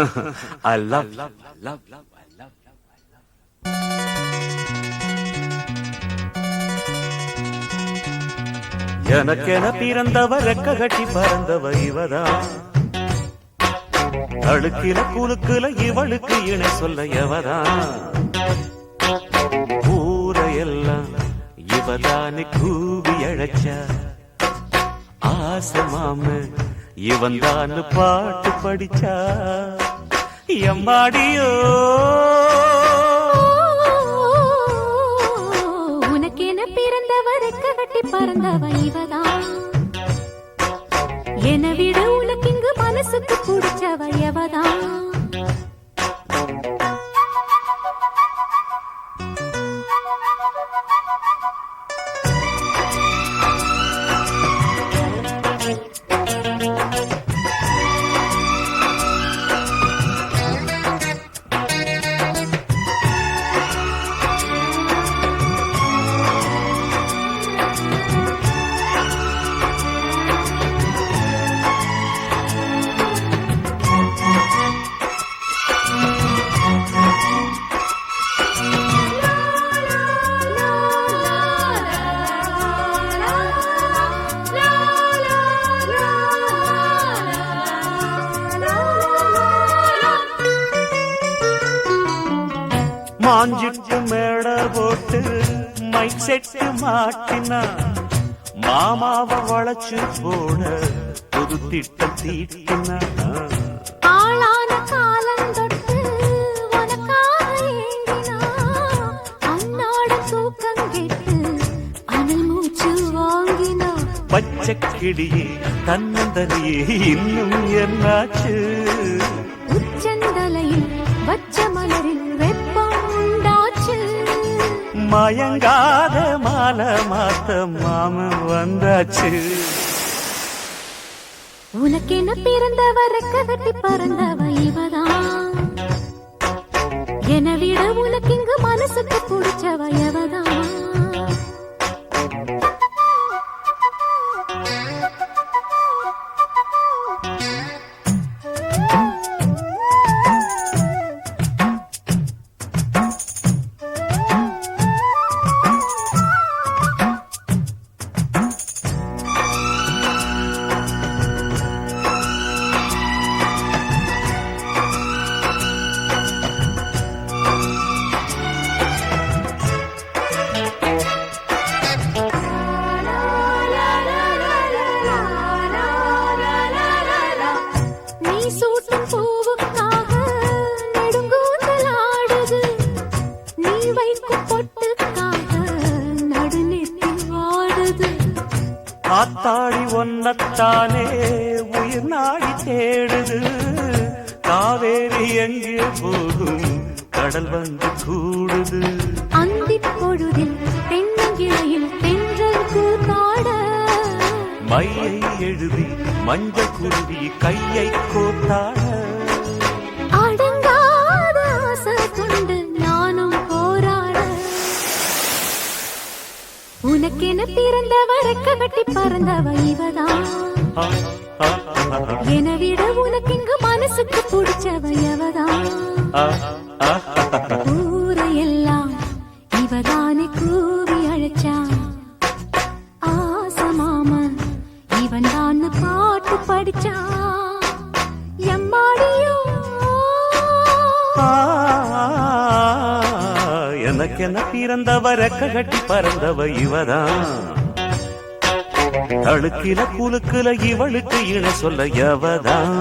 I love, love, love, love, I love, love, I love. எனக்கென பிறந்தவ ரெக்க கட்டி பறந்தவ இவதான். அழுக்கில குலுக்குல இவளுக்கு இணை சொல்ல எவதான். ஊரையெல்லாம் இவதானே கூவி அழைச்ச. ஆசை மாம இவன் தான் பாட்டு படிச்சா. எம்மாடியோ? உனக்கென பிறந்தவர் கட்டி பறந்தவ இவதான். என விட உனக்கு இங்கு மனசுக்கு பிடிச்சவ எவதான்? மாஞ்சிட்டு மேட போட்டு மைக் செட்டு மாட்டினா மாமாவ வளைச்சு போட புது திட்டம் தீட்டினா. ஆளான காலந்தொட்டு உனக்காக ஏங்கினா அன்னாட தூக்கம் கெட்டு அனல் மூச்சு வாங்கினா. பச்சை கிளியே தன்னந்தனியே இன்னும் என்னாச்சு? மயங்காத மாலை மாத்த மாமன் வந்தாச்சு. உனக்கென பிறந்தவரை கட்டி பறந்தவ இவதான். வைக்கும் பொட்டுக்காக நடுநெத்தி வாடுது ஆத்தாடி ஒன்னத்தானே உயிர் நாடி தேடுது. காவேரி எங்கே போகும்? கடல் வந்து கூடுது. அந்திப் பொழுதில் தென்னங்கிளையில் தென்றல் கூத்தாட மையை எழுதி மஞ்சள் குருவி கையை கோத்தாட. உனக்கென பிறந்தவ கட்டி பறந்தவ இவதான் என விட உனக்கு இங்கு மனசுக்கு பிடிச்சவ எவதான் எனக்கென பிறந்தவ ரெக்க கட்டி பறந்தவ இவதான். அழுக்கில குலுக்குல இவளுக்கு இணை சொல்ல எவதான்.